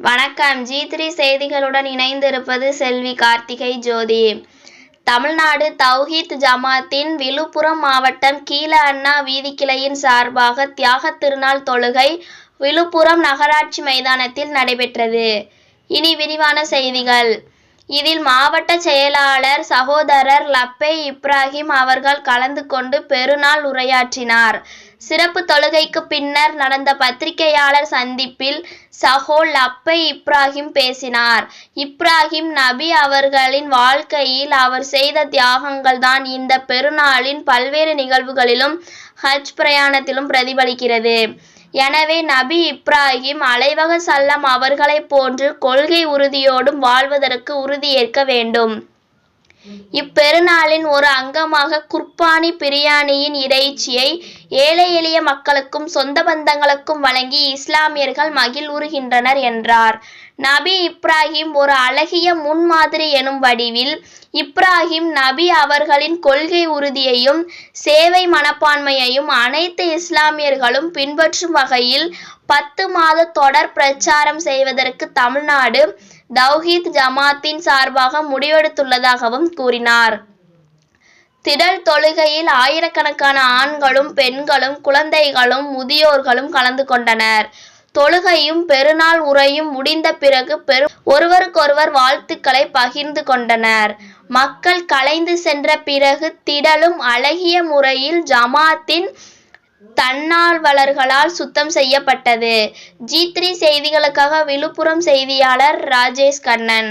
வணக்கம். G three செய்திகளுடன் இணைந்திருப்பது செல்வி கார்த்திகை ஜோதி. தமிழ்நாடு தௌஹீத் ஜமாத்தின் விழுப்புரம் மாவட்டம் கீழ அண்ணா வீதிக்கிளையின் சார்பாக தியாகத் திருநாள் தொழுகை விழுப்புரம் நகராட்சி மைதானத்தில் நடைபெற்றது. இனி விரிவான செய்திகள். இதில் மாவட்ட செயலாளர் சகோதரர் லப்பே இப்ராஹிம் அவர்கள் கலந்து கொண்டு பெருநாள் உரையாற்றினார். சிறப்பு தொழுகைக்கு பின்னர் நடந்த பத்திரிகையாளர் சந்திப்பில் சகோ லப்பை இப்ராஹிம் பேசினார். இப்ராஹிம் நபி அவர்களின் வாழ்க்கையில் அவர் செய்த தியாகங்கள் தான் இந்த பெருநாளின் பல்வேறு நிகழ்வுகளிலும் ஹஜ் பிரயாணத்திலும் பிரதிபலிக்கிறது. எனவே நபி இப்ராஹிம் அலைவக சல்லம் அவர்களைப் போன்று கொள்கை உறுதியோடும் வாழ்வதற்கு உறுதியேற்க வேண்டும். இப்பெருநாளின் ஒரு அங்கமாக குர்பானி பிரியாணியின் இறைச்சியை ஏழை எளிய மக்களுக்கும் சொந்த பந்தங்களுக்கும் வழங்கி இஸ்லாமியர்கள் மகிழ்வுறுகின்றனர் என்றார். நபி இப்ராஹிம் ஒரு அழகிய முன்மாதிரி எனும் வடிவில் இப்ராஹிம் நபி அவர்களின் கொள்கை உறுதியையும் சேவை மனப்பான்மையையும் அனைத்து இஸ்லாமியர்களும் பின்பற்றும் வகையில் பத்து மாத தொடர் பிரச்சாரம் செய்வதற்கு தமிழ்நாடு தௌஹீத் ஜமாத்தின் சார்பாக முடிவெடுத்துள்ளதாகவும் கூறினார். திடல் தொழுகையில் ஆயிரக்கணக்கான ஆண்களும் பெண்களும் குழந்தைகளும் முதியோர்களும் கலந்து கொண்டனர். தொழுகையும் பெருநாள் உரையும் முடிந்த பிறகு பெரு ஒருவருக்கொருவர் வாழ்த்துக்களை பகிர்ந்து கொண்டனர். மக்கள் கலைந்து சென்ற பிறகு திடலும் அழகிய முறையில் ஜமாத்தின் தன்னார்வலர்களால் சுத்தம் செய்யப்பட்டது. ஜி த்ரீ செய்திகளுக்காக விழுப்புரம் செய்தியாளர் ராஜேஷ் கண்ணன்.